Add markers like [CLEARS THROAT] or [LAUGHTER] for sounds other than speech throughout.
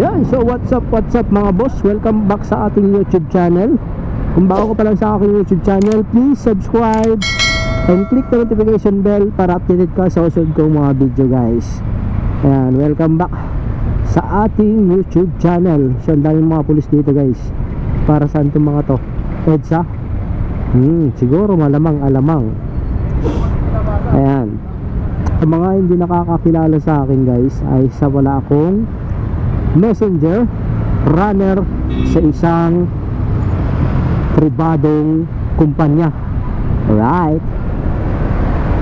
Yan, so what's up, what's up mga boss? Welcome back sa ating YouTube channel. Kung bago ka pa lang sa aking YouTube channel, please subscribe and click the notification bell para updated ka sa susunod kong mga video guys. Ayan, welcome back sa ating YouTube channel. So, ang daming mga pulis dito guys. Para saan itong mga to? EDSA? Hmm, siguro malamang alamang. Ayan. Ang mga hindi nakakakilala sa akin guys ay sa wala akong messenger runner sa isang pribadong kumpanya. Alright.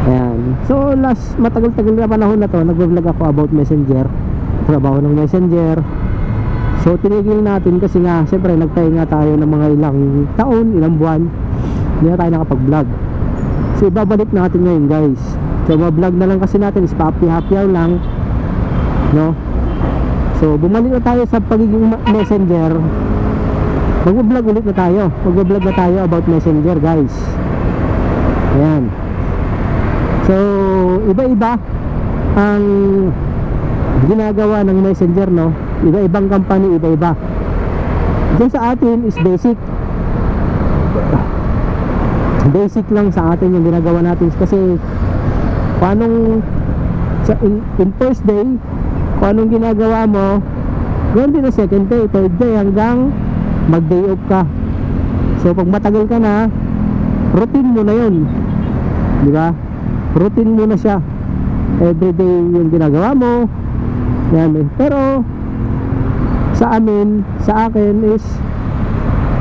Ayan. So last matagal-tagal na panahon na to, nagvo-vlog ako about messenger. Trabaho ng messenger. So tinigil natin kasi nga, siyempre nagpahinga tayo ng mga ilang taon, ilang buwan. Hindi na tayo nakapag-vlog. So ibabalik natin ngayon guys. So ma-vlog na lang kasi natin is papi-hapyaw lang. No? So bumalik na tayo sa pagiging messenger. Mag-vlog ulit na tayo. Mag-vlog na tayo about messenger guys. Ayan. So iba-iba ang ginagawa ng messenger no. Iba-ibang company, iba-iba. Diyan sa atin is basic basic lang sa atin yung ginagawa natin kasi paanong sa in, in first day kung anong ginagawa mo gawin din na second day, third day hanggang mag day off ka. So pag matagal ka na routine mo na yun. Di ba? Routine mo na siya. Everyday yung ginagawa mo. Yan. Eh. pero sa amin sa akin is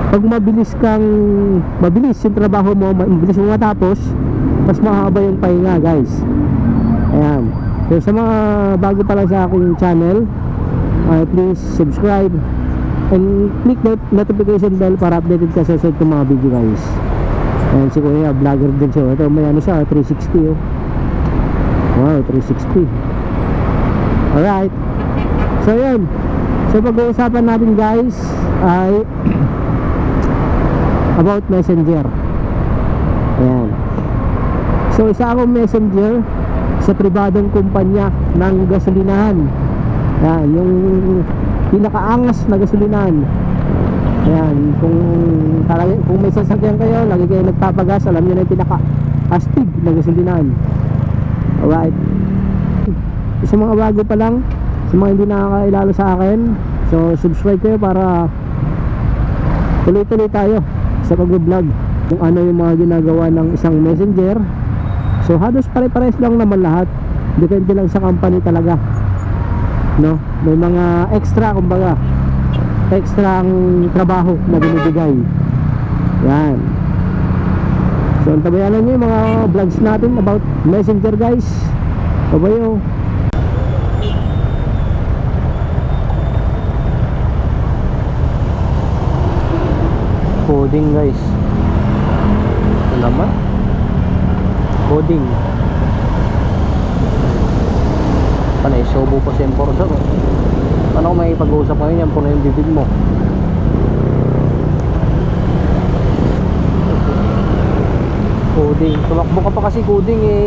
pag mabilis kang mabilis yung trabaho mo ma- mabilis mo matapos mas mahaba yung pahinga guys. Ayan so sa mga bago pa lang sa aking channel uh, please subscribe and click the notification bell para updated ka sa susunod kong mga video guys. Ayan si kuya vlogger din siya. Ito may ano siya 360 oh. Wow 360 alright. So yun so pag-uusapan natin guys ay [CLEARS THROAT] about messenger. Ayan. So isa akong messenger sa pribadong kumpanya ng gasolinahan. Ayan yung pinakaangas na gasolinahan. Ayan kung talaga, kung may sasakyan kayo lagi kayo nagpapagas alam nyo na yung pinaka astig na gasolinahan. Alright. Sa mga bago pa lang sa mga hindi nakakailala sa akin so subscribe kayo para tuloy-tuloy tayo sa pag-vlog. Kung ano yung mga ginagawa ng isang messenger so halos pare-pares lang naman lahat. Depende lang sa company talaga. No? May mga extra kumbaga extra ang trabaho na binibigay. Yan. So antabayanan nyo yung mga vlogs natin about messenger guys. Pabayo coding guys. Ito naman coding panay sobo pa siya yung no? ano may pag-uusap ngayon yan puno yung bibig mo. Coding. Tumakbo ka pa kasi coding eh